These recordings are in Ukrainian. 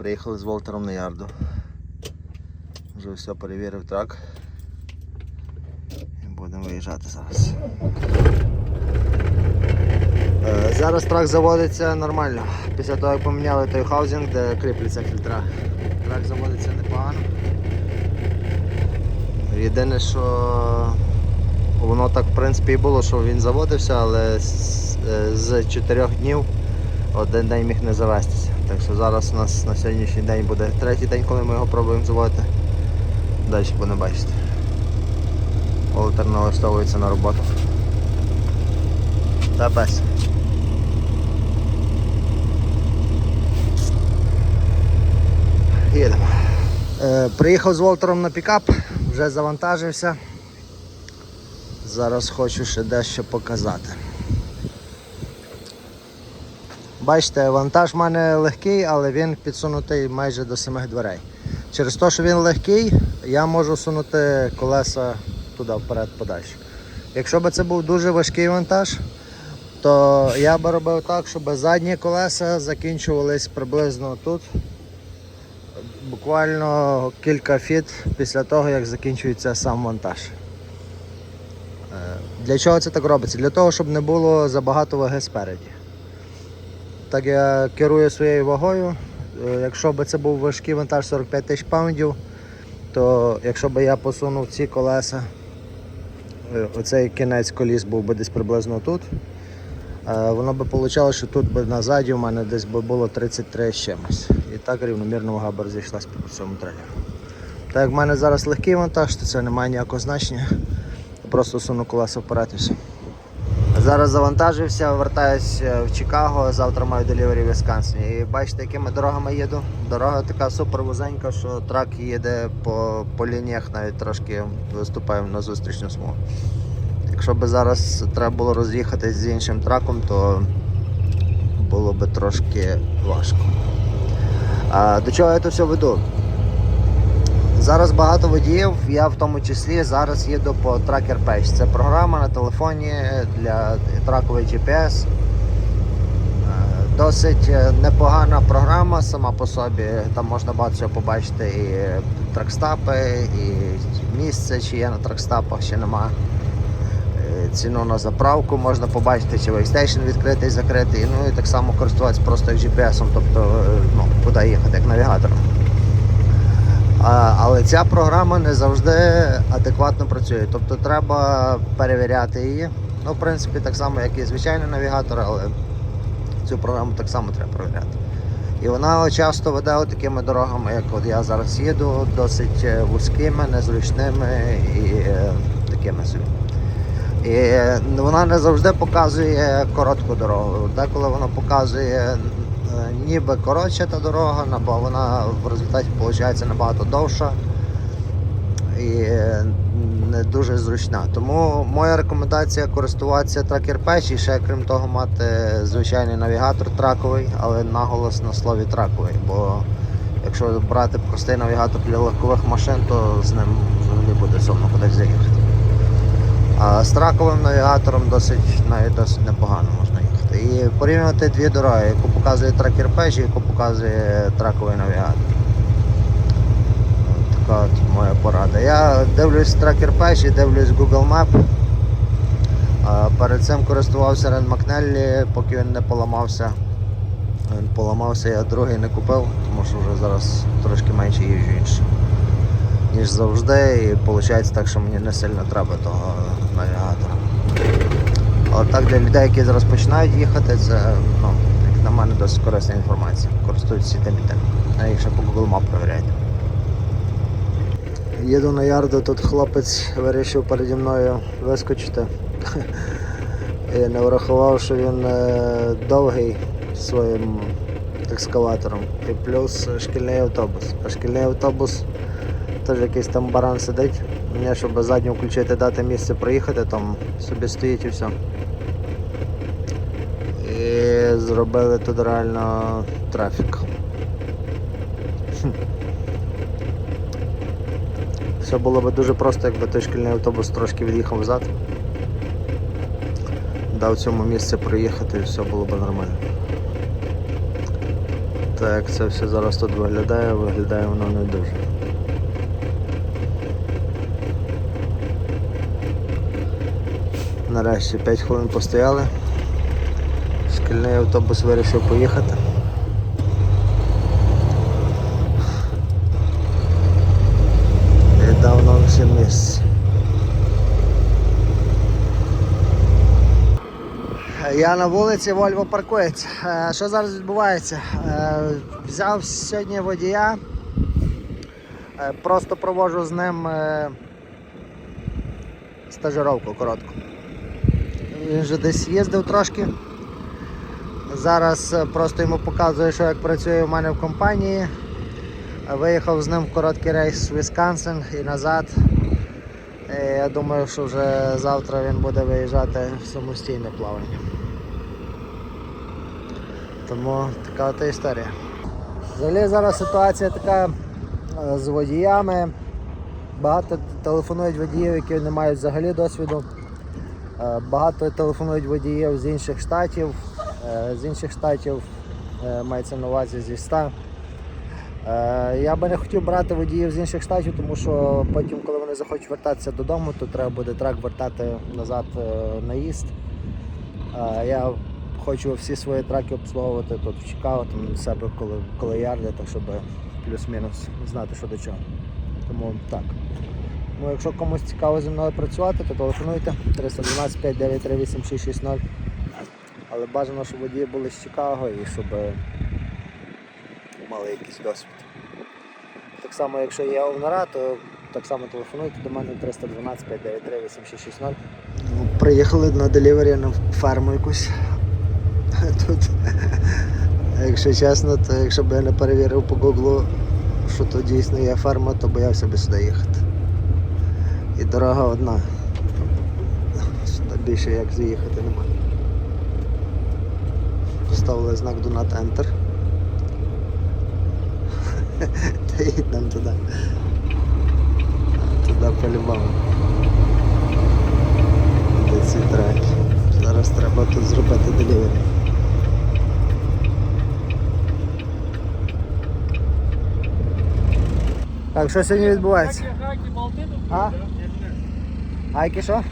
Приїхали з Волтером на ярду. Вже все перевірив трак. І будемо виїжджати зараз. Е, Зараз трак заводиться нормально. Після того, як поміняли той хаузинг, де кріпляться фільтра. Трак заводиться непогано. Єдине, що воно так в принципі і було, що він заводився, але з, е, з 4 днів один день міг не завестися. Так що зараз у нас на сьогоднішній день буде третій день, коли ми його пробуємо заводити. Далі будемо бачити. Волтер налаштовується на роботу. Та без. Їдемо. Е, приїхав з Волтером на пікап, вже завантажився. Зараз хочу ще дещо показати. Бачите, вантаж в мене легкий, але він підсунутий майже до самих дверей. Через те, що він легкий, я можу сунути колеса туди вперед подальше. Якщо б це був дуже важкий вантаж, то я би робив так, щоб задні колеса закінчувались приблизно тут. Буквально кілька фіт після того, як закінчується сам вантаж. Е, Для чого це так робиться? Для того, щоб не було забагато ваги спереді. Так я керую своєю вагою. Е, Якщо б це був важкий вантаж 45 тисяч паундів, то якщо б я посунув ці колеса, е, оцей кінець коліс був би десь приблизно тут. е, Воно би вийшло, що тут би назаді у мене десь би було 33 з чимось. І так рівномірно вага б розійшлась по всьому трейлеру. Так як в мене зараз легкий вантаж, то це не має ніякого значення. Просто суну колеса вперед і все. Зараз завантажився, вертаюсь е, в Чикаго, завтра маю делівері в Вісконсині. І бачите, якими дорогами їду. Дорога така супер вузенька, що трак їде по, по лініях, навіть трошки виступає на зустрічну смугу. Якщо б зараз треба було роз'їхатись з іншим траком, то було б трошки важко. А, до чого я це все веду? Зараз багато водіїв, я в тому числі зараз їду по Tracker Page. Це програма на телефоні для тракової GPS. Е, Досить е, непогана програма сама по собі. Там можна багато чого побачити і тракстапи, і місце, чи є на тракстапах, чи нема. Е, Ціну на заправку можна побачити, чи вейстейшн відкритий, закритий. Ну і так само користуватися просто GPS, тобто е, ну, куди їхати, як навігатором. Але ця програма не завжди адекватно працює. Тобто треба перевіряти її. Ну, в принципі, так само, як і звичайний навігатор, але цю програму так само треба перевіряти. І вона часто веде такими дорогами, як от я зараз їду, досить е, вузькими, незручними і е, такими собі. І е, вона не завжди показує коротку дорогу. Деколи вона показує ніби коротша та дорога, бо вона в результаті виходить набагато довша і е, не дуже зручна. Тому моя рекомендація користуватися Tracker Patch і ще крім того мати звичайний навігатор траковий, але наголос на слові траковий. Бо якщо брати простий навігатор для легкових машин, то з ним взагалі буде сумно кудись заїхати. А з траковим навігатором досить навіть досить непогано. І порівнювати дві дороги, яку показує тракер і яку показує траковий навігатор. Така от моя порада. Я дивлюсь тракер і дивлюсь Google Map. Перед цим користувався Рен Макнеллі, поки він не поламався. Він поламався, я другий не купив, тому що вже зараз трошки менше їжджу інше ніж завжди, і виходить так, що мені не сильно треба того навігатора. Але так для людей, які зараз починають їхати, це ну, як на мене досить корисна інформація. Користуються тим і тим. А ще по Google Map перевіряють. Їду на ярду, тут хлопець вирішив переді мною вискочити. І не врахував, що він е, довгий своїм екскаватором. І плюс шкільний автобус. А шкільний автобус теж якийсь там баран сидить. Мені, щоб задню включити, дати місце проїхати, там собі стоїть і все. І зробили тут реально трафік. Хм. Все було б дуже просто, якби той шкільний автобус трошки від'їхав взад. Дав цьому місце проїхати і все було б нормально. Так це все зараз тут виглядає, виглядає воно не дуже. Нарешті 5 хвилин постояли. Шкільний автобус вирішив поїхати. І дав нам ще місце. Я на вулиці Вольво паркується. Е, Що зараз відбувається? Е, Взяв сьогодні водія, е, просто проводжу з ним стажировку коротку. Він вже десь їздив трошки. Зараз е, просто йому показую, що як працює у мене в компанії. Виїхав з ним в короткий рейс в Вісконсин і назад. Е, Я думаю, що вже завтра він буде виїжджати в самостійне плавання. Тому така от історія. Взагалі зараз ситуація така е, з водіями. Багато телефонують водіїв, які не мають взагалі досвіду. Е, Багато телефонують водіїв з інших штатів. Е, З інших штатів е, мається на увазі зі 100. Е, Я би не хотів брати водіїв з інших штатів, тому що потім, коли вони захочуть вертатися додому, то треба буде трак вертати назад наїзд. Я хочу всі свої траки обслуговувати тут в Чикаго, там себе коли, коли ярди, так щоб плюс-мінус знати, що до чого. Тому так. Ну, якщо комусь цікаво зі мною працювати, то телефонуйте 312 593 8660. Але бажано, щоб водії були з Чикаго і щоб е, мали якийсь досвід. Так само, якщо є овнера, то так само телефонуйте до мене 312 593 8660. Ну, Приїхали на делівері на ферму якусь. Тут, якщо чесно, то якщо б я не перевірив по гуглу, що то дійсно є ферма, то боявся би сюди їхати. І дорога одна. Сюди більше як заїхати немає. Поставили знак Do not enter. Та їдемо туди. Туди по-любому. Де ці треки. Зараз треба тут зробити делівері. Так, що сьогодні відбувається? А? были, да? Гайки що?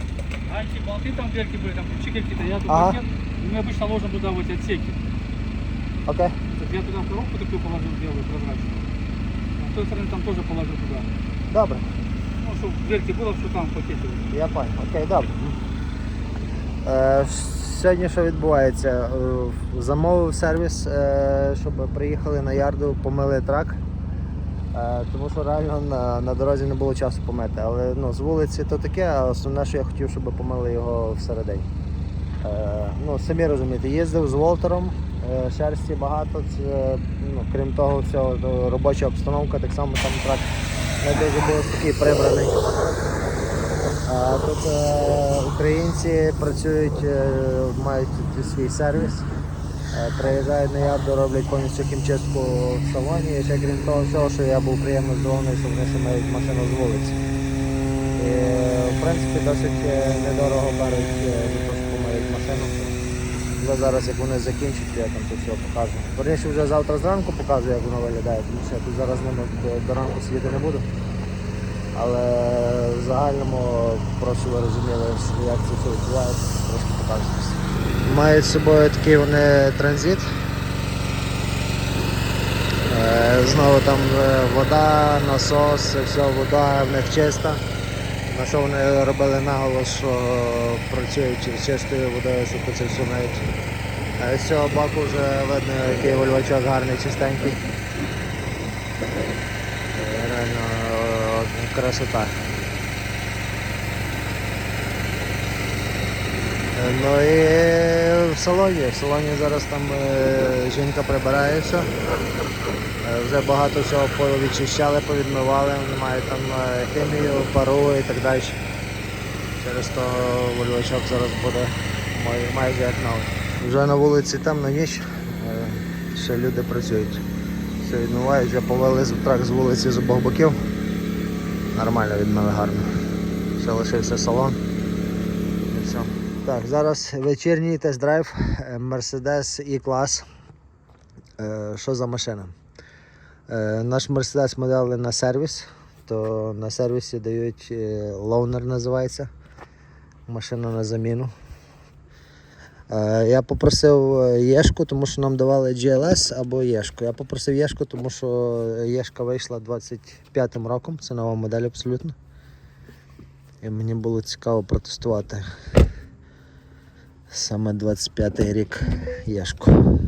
Гайки, болты, там дверки были, там ключи какие-то. Я тут Ага. нет. И мы обычно ложим туда в эти отсеки. Окей. Так я туда коробку такую положил белую, прозрачную. А с той стороны там тоже положил туда. Добре. Ну, чтобы дверки было, что там в пакете. Я понял. Окей, добре. Е, сьогодні що відбувається? Е, замовив сервіс, е, щоб приїхали на ярду, помили трак. Е, тому що реально на, на дорозі не було часу помити. Але ну, з вулиці то таке, а основне, що я хотів, щоб помили його всередині. Е, ну, самі розумієте, їздив з Волтером, е, шерсті багато. Це, ну, крім того, всього, робоча обстановка, так само там трак не дуже був такий прибраний. А тут е, українці працюють, е, мають свій сервіс. Е, приїжджають на ярду, роблять повністю хімчистку в салоні. І ще крім того всього, що я був приємно здивований, що вони мають машину з вулиці. І, в принципі, досить е, недорого беруть е, помиють машину. Вже зараз, як вони закінчать, я там тут все покажу. Верніше вже завтра зранку покажу, як воно виглядає, тому що я тут зараз ними до, ранку сидіти не буду. Але в загальному просто ви розуміли, як це все відбувається, трошки покажу. Мають з собою такий вони транзит. Е, Знову там е, вода, насос, все, вода в них чиста. На що вони робили наголос, що працюють з чистою водою, що це все навіть. З цього баку вже видно, який вольвачок гарний, чистенький. Реально е, красота. Ну і в салоні. В салоні зараз там е, жінка прибирає все. Вже багато всього повідчищали, повідмивали, мають там е, хімію, пару і так далі. Через то вольвачок зараз буде май- майже як новий. Вже на вулиці темна ніч, е, ще люди працюють. Все відмивають, вже повели трак з вулиці з обох боків. Нормально відмили гарно. Ще лишився салон. Так, зараз вечірній тест-драйв е, Mercedes E-клас. Е, Що за машина? Е, Наш Мерседес ми дали на сервіс, то на сервісі дають лоунер називається. Машина на заміну. Я попросив Єшку, тому що нам давали GLS або Єшку. Я попросив Єшку, тому що Єшка вийшла 25-м роком, це нова модель абсолютно. І мені було цікаво протестувати саме 25-й рік Єшку.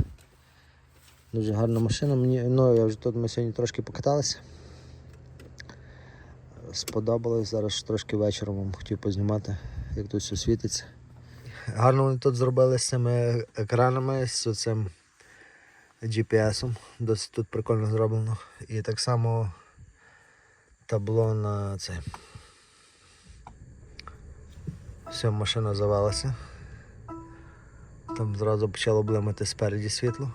Дуже гарна машина. Мені, ну, я вже тут ми сьогодні трошки покаталися. Сподобалось. Зараз трошки вечором вам хотів познімати, як тут все світиться. Гарно вони тут зробили з цими екранами, з цим GPS-ом. Досить тут прикольно зроблено. І так само табло на це. Все, машина завелася. Там зразу почало блимати спереді світло.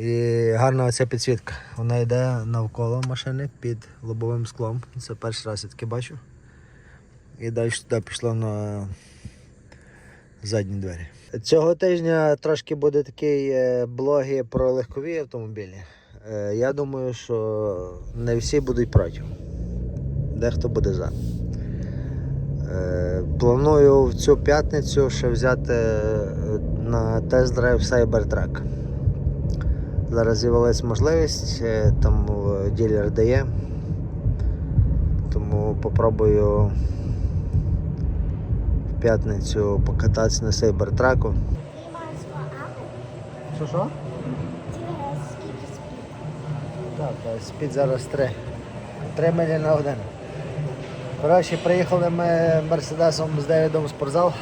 І гарна оця підсвітка. Вона йде навколо машини під лобовим склом. Це перший раз я таке бачу. І далі туди пішло на задні двері. Цього тижня трошки буде такий е, блоги про легкові автомобілі. Е, Я думаю, що не всі будуть проти. Дехто буде за. Е, Планую в цю п'ятницю ще взяти е, на тест-драйв Cybertruck. Зараз з'явилась можливість, е, там ділер дає. Тому попробую в п'ятницю покататися на Cybertruck. Що що? Так, спід зараз 3. 3 милі на годину. Коротше, приїхали ми Мерседесом з Девідом в спортзал.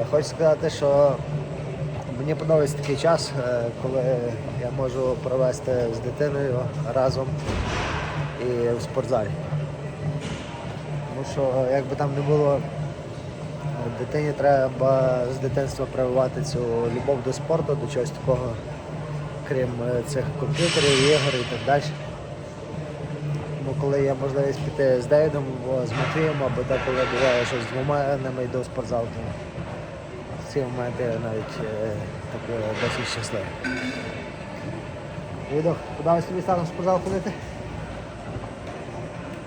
Е, Хочу сказати, що мені подобається такий час, е, коли я можу провести з дитиною разом і в спортзалі. Тому що як би там не було, дитині треба з дитинства прививати цю любов до спорту, до чогось такого, крім е, цих комп'ютерів, ігор і так далі. Тому коли є можливість піти з Дейдом або з Матвієм, або деколи буває, що з двома ними йду в спортзал, то в ці моменти я навіть е, так е, досить щасливий. Відо, куди ви собі стали в спортзал ходити?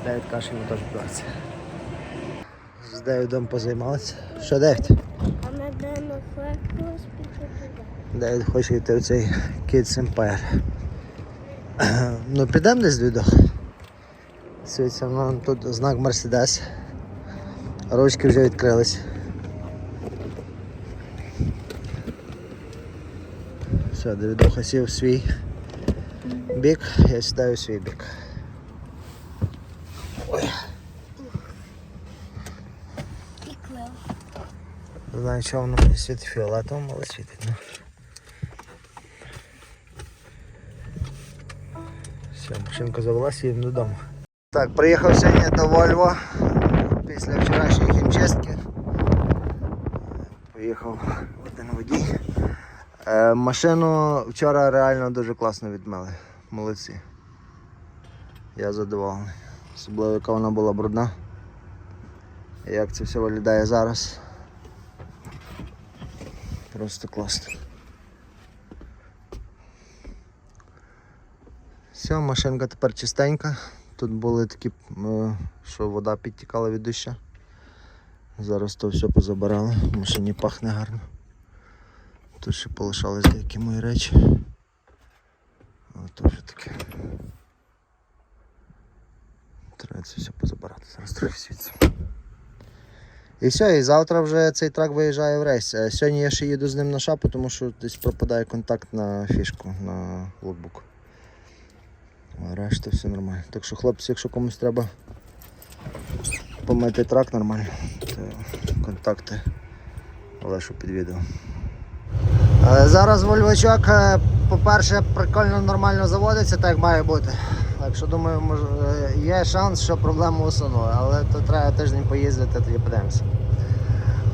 Девід каже, йому теж подобається. З Девідом позаймалися. Що Девід? Девід хоче йти в цей Kids Empire. Ну підемо десь відео. Світься, ну, тут знак Мерседес. Ручки вже відкрились. Все, Давідуха сів свій бік, я сідаю свій бік. Ой, не знаю, що воно мені світить фіолетовим, але світить. Ну. Все, машинка завелась їдемо додому. Так, приїхав сьогодні до Вольво після вчорашньої хімчистки. Поїхав один водій. Е, машину вчора реально дуже класно відмили. Молодці. Я задоволений. Особливо яка вона була брудна. Як це все виглядає зараз. Просто класно. Все, машинка тепер чистенька. Тут були такі, е, що вода підтікала від дощу. Зараз то все позабирали, машині пахне гарно. Тут ще полишались деякі мої речі. Але то вже таке. Треба це все позабирати, зараз трохи світиться. І все, і завтра вже цей трак виїжджає в рейс. Е, Сьогодні я ще їду з ним на шапу, тому що десь пропадає контакт на фішку на локбук. А решта все нормально. Так що, хлопці, якщо комусь треба помити трак нормально, то контакти лишу під відео. Е, Зараз вольвачок, е, по-перше, прикольно нормально заводиться, так має бути. Так що думаю, може, е, є шанс, що проблему усуну, але то треба тиждень поїздити, тоді подивимося.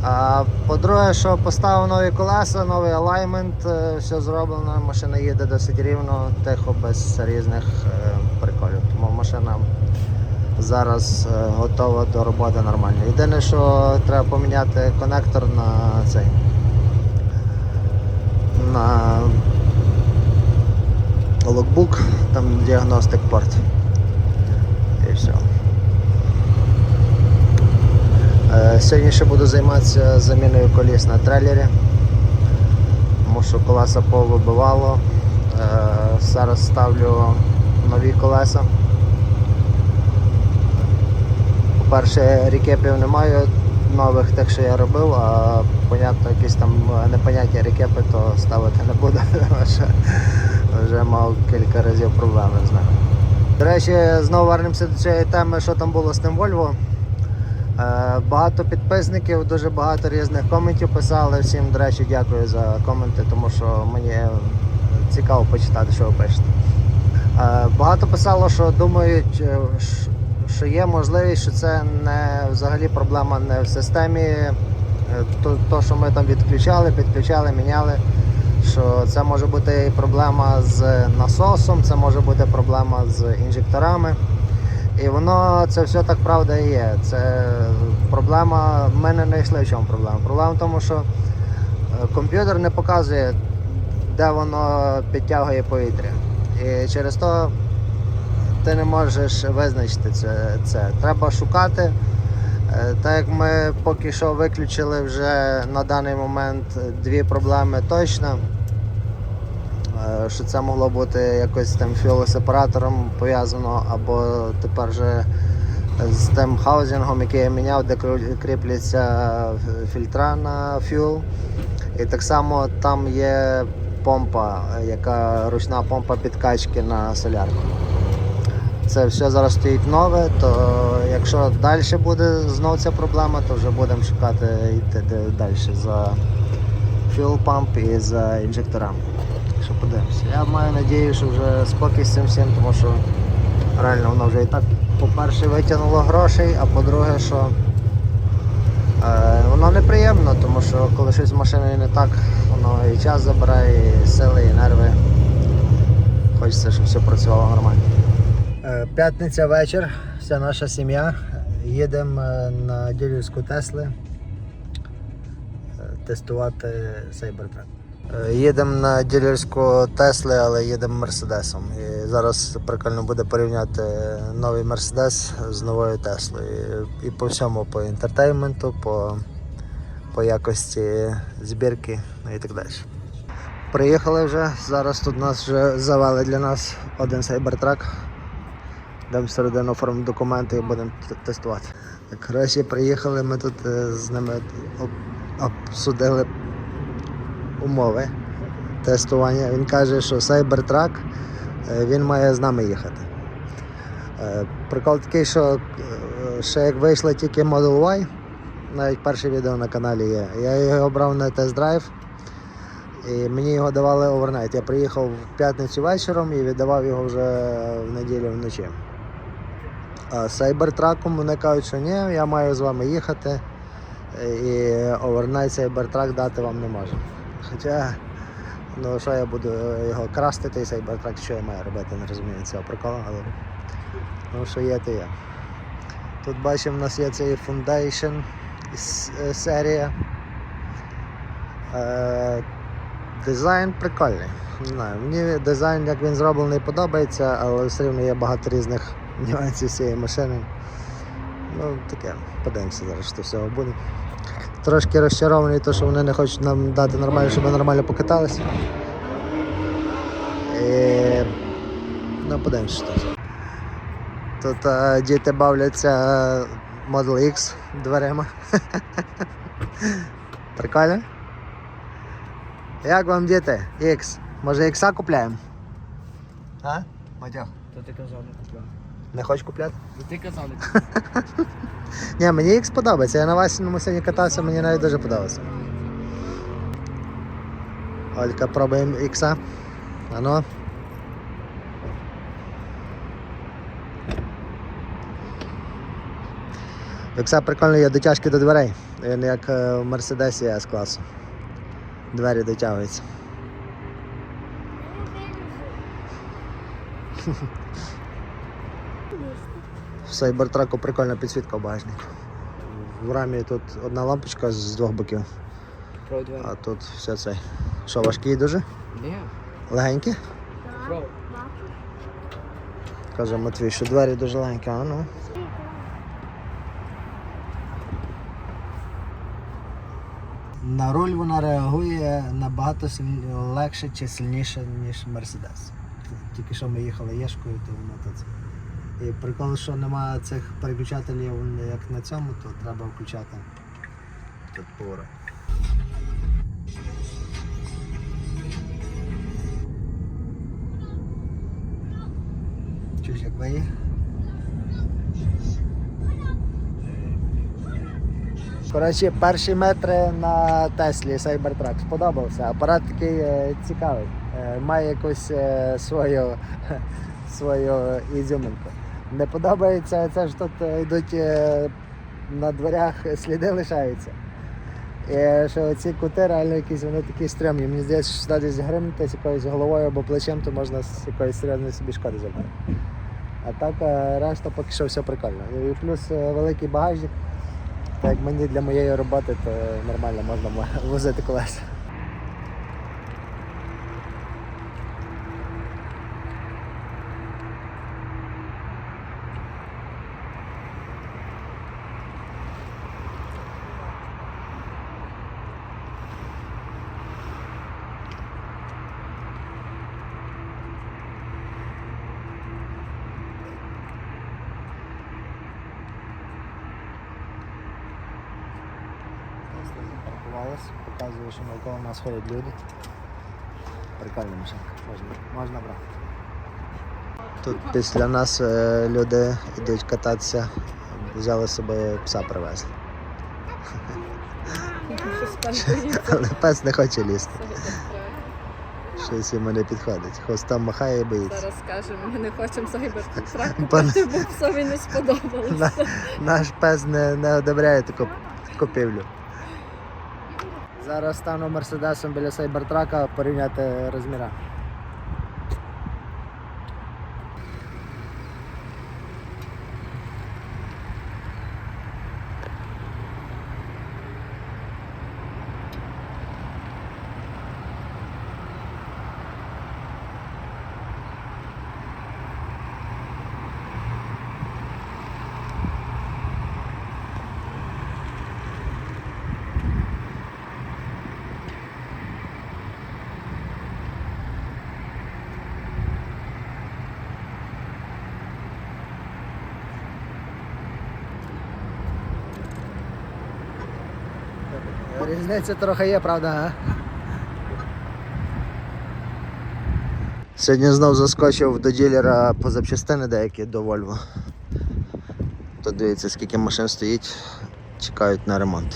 А, по-друге, що поставив нові колеса, новий алаймент, все зроблено, машина їде досить рівно, тихо, без різних е, приколів. Тому машина зараз е, готова до роботи нормально. Єдине, що треба поміняти конектор на цей на локбук, там діагностик порт. І все. Е, Сьогодні ще буду займатися заміною коліс на трейлері, тому що колеса повибивало. Е, Зараз ставлю нові колеса. По-перше, рекепів немає нових тих, що я робив, а понятно, якісь там непоняття рекепи, то ставити не буду. Вже, вже мав кілька разів проблеми з ними. До речі, знову вернемося до цієї теми, що там було з тим Volvo. Е, Багато підписників, дуже багато різних коментів писали. Всім, до речі, дякую за коменти, тому що мені цікаво почитати, що ви пишете. Е, Багато писало, що думають, е, що є можливість, що це не взагалі проблема не в системі. То, то, що ми там відключали, підключали, міняли. Що це може бути і проблема з насосом, це може бути проблема з інжекторами. І воно це все так правда і є. Це проблема. Ми не знайшли в чому проблема. Проблема в тому, що е, комп'ютер не показує, де воно підтягує повітря. І через то ти не можеш визначити це. це. Треба шукати. Е, Так як ми поки що виключили вже на даний момент дві проблеми точно. Е, Що це могло бути якось з тим фіолосепаратором пов'язано, або тепер вже з тим хаузингом, який я міняв, де кріпляться фільтра на фюл. І так само там є помпа, яка ручна помпа підкачки на солярку. Це все зараз стоїть нове, то якщо далі буде знов ця проблема, то вже будемо шукати йти далі за fuel pump і за інжекторами. Що подивимося. Я маю надію, що вже спокій з цим всім, тому що реально воно вже і так, по-перше, витягнуло грошей, а по-друге, що е, воно неприємно, тому що коли щось з машиною не так, воно і час забирає, і сили, і нерви. Хочеться, щоб все працювало нормально. Е, П'ятниця вечір, вся наша сім'я. Їдемо е, на ділівську Тесли е, тестувати Cybertruck. Е, Їдемо на ділерську Тесли, але їдемо Мерседесом. І зараз прикольно буде порівняти новий Мерседес з новою Теслою. І, по всьому, по інтертейменту, по, по якості збірки ну і так далі. Приїхали вже, зараз тут нас вже завели для нас один Cybertruck. Йдемо всередину оформимо документи і будемо тестувати. Коротше, приїхали, ми тут е, з ними об- обсудили умови тестування. Він каже, що Cybertruck е, він має з нами їхати. Е, Прикол такий, що е, ще як вийшла тільки Model Y, навіть перше відео на каналі є. Я його брав на тест-драйв. І мені його давали овернайт. Я приїхав в п'ятницю вечором і віддавав його вже в неділю вночі. А Cybertruck вони кажуть, що ні, я маю з вами їхати. І овернайт Cybertruck дати вам не можу. Хоча, ну що я буду його красти, той Cybertruck, що я маю робити, не розумію цього приколу, але ну що є, то є. Тут бачимо, у нас є цей Foundation е, серія. Е, Дизайн прикольний. Не знаю, мені дизайн, як він зроблений, подобається, але все одно є багато різних нюансів цієї машини. Ну, таке, подивимося зараз, що всього буде. Трошки розчарований, то, що вони не хочуть нам дати нормально, щоб ми нормально покаталися. Ну, подивимося, що. тут. Тут е, діти бавляться Model X дверима. Прикольно? Як вам діти? X. Може ікса купляємо? А? Матьох, То ти казав, не купляв. Не хочеш купляти? Ти казав, не. Ні, мені X подобається. Я на Васіному сьогодні катався, мені навіть дуже подобається. Олька, пробуємо ікса. Ано. Ікса прикольно є дотяжки до дверей. Він як е, в Мерседесі С класу. Двері дотягуються. В Сайбертраку прикольна підсвітка в багажнику. В рамі тут одна лампочка з двох боків, а тут все це Що, важкий дуже? Ні. Бачу. Каже Матвій, що двері дуже легенькі, а ну. На руль вона реагує набагато легше чи сильніше, ніж Мерседес. Тільки що ми їхали Єшкою, то воно то це. І прикол, що немає цих переключателів, як на цьому, то треба включати тут поворот. Чуєш, як виє? Коротше, перші метри на Теслі Cybertruck сподобався. Апарат такий е, цікавий. Е, має якусь е, свою, свою ізюминку. Не подобається це ж тут е, йдуть е, на дверях сліди лишаються. І що ці кути реально якісь вони такі стрьомні. Мені здається, що десь гримнутися якоюсь головою або плечем, то можна з якоїсь серйозної собі шкоди зробити. А так е, решта поки що все прикольно. І плюс е, великий багажник. Так як мені для моєї роботи, то нормально можна возити колеса. Показує, що навколо нас ходять люди. Прикольна машинка, можна, можна брати. Тут після нас е, люди йдуть кататися, взяли з собою пса привезли. Але пес не хоче лізти. Щось йому не підходить. Хвостом махає і боїться. Зараз скажемо, ми не хочемо сайбертрак купити, бо псові не сподобалося. Наш пес не, не одобряє таку купівлю. Зараз стану мерседесом біля сайбертрака порівняти розміри. Різниця трохи є, правда? Сьогодні знов заскочив до ділера по запчастини деякі до Volvo. Тут дивіться, скільки машин стоїть, чекають на ремонт.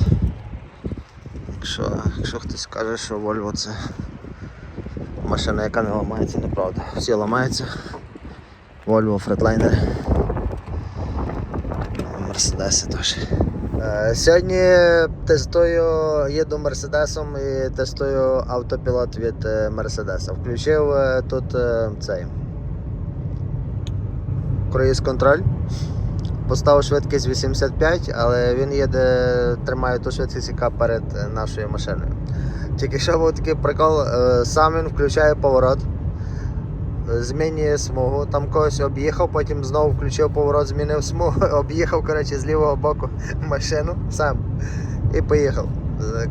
Якщо, якщо хтось каже, що Volvo це машина, яка не ламається, неправда. Всі ламаються. Volvo, Freightliner. Мерседеси теж. Е, Сьогодні тестую, їду Мерседесом і тестую автопілот від е, Мерседеса. Включив е, тут цей круїз контроль. Поставив швидкість 85, але він їде, тримає ту швидкість, яка перед нашою машиною. Тільки що був такий прикол, сам він включає поворот, змінює смугу, там когось об'їхав, потім знову включив поворот, змінив смугу, об'їхав коротше, з лівого боку машину сам і поїхав.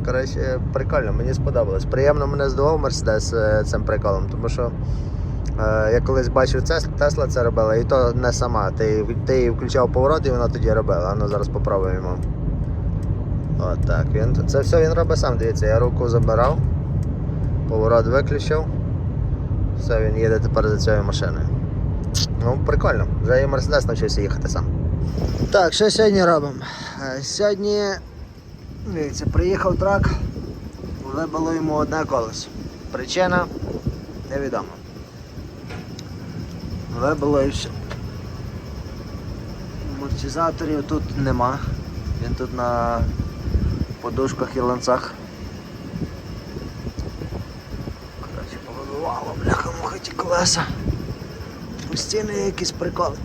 Коротше, прикольно, мені сподобалось. Приємно мене здивував Мерседес е, цим приколом, тому що е, я колись бачив Тес- Тесла це робила, і то не сама. Ти, ти включав поворот і вона тоді робила. Ну зараз попробуємо. От. Він, це все він робить сам, дивіться, я руку забирав, поворот виключив. Все, він їде тепер за цією машиною. Ну, прикольно. Вже і Мерседес навчився їхати сам. Так, що сьогодні робимо? Е, Сьогодні, дивіться, приїхав трак, вибило йому одне колесо. Причина невідома. Вибило і все. Амортизаторів тут нема. Він тут на подушках і ланцах. Коротше, повибивало, бляха, муха ті колеса. Постійно якісь приколи.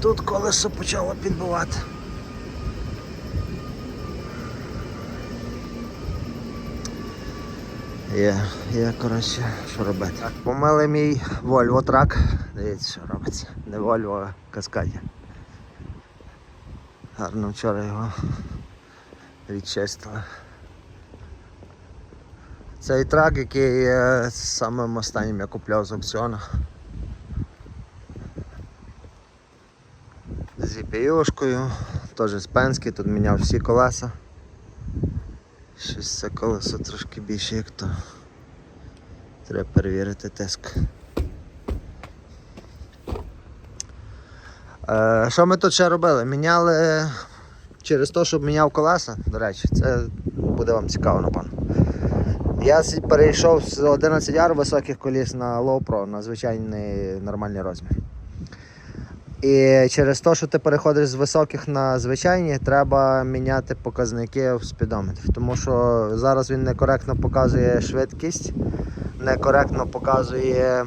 Тут колесо почало підбивати. Є, є, коротше, що робити. Так, помили мій Volvo трак. Дивіться, що робиться. Не Volvo, а Каскаді. Гарно вчора його відчистили. Цей трак, який самим останнім я купляв з аукціону. З EPU-шкою, теж з Пенськи, тут міняв всі колеса. Щось це колесо трошки більше, як то. Треба перевірити тиск. Е, що ми тут ще робили? Міняли через те, щоб міняв колеса, до речі, це буде вам цікаво, напевно. Я перейшов з 11 ар високих коліс на Low Pro, на звичайний нормальний розмір. І через те, що ти переходиш з високих на звичайні, треба міняти показники в спідометрі. Тому що зараз він некоректно показує швидкість, некоректно показує е,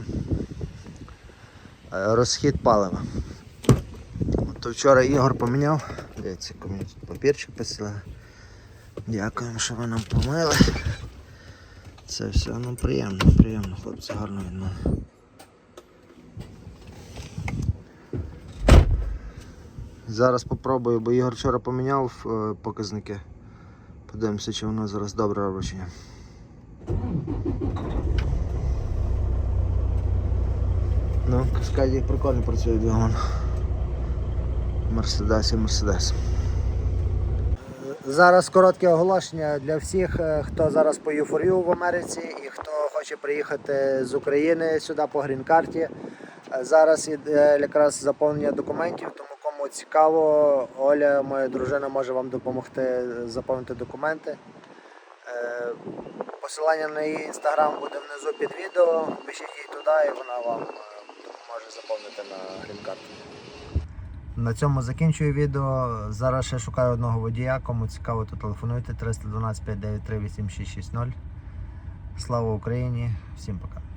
розхід палива. То вчора Ігор поміняв. Дивіться, мені тут папірчик писали. Дякуємо, що ви нам помили. Це все ну, приємно, приємно, хлопці, гарно від. Зараз попробую, бо Ігор вчора поміняв е, показники. Подивимося, чи воно зараз добре робить. Ну, Каскаді прикольно працює двигун. Мерседес і Мерседес. Зараз коротке оголошення для всіх, е, хто зараз по Юфорію в Америці і хто хоче приїхати з України сюди по грін-карті. Е, Зараз іде якраз заповнення документів, тому кому цікаво, Оля, моя дружина, може вам допомогти заповнити документи. Е, Посилання на її інстаграм буде внизу під відео. Пишіть їй туди і вона вам допоможе заповнити на грін-карту. На цьому закінчую відео. Зараз ще шукаю одного водія. Кому цікаво, то телефонуйте 312 593 8660. Слава Україні! Всім пока!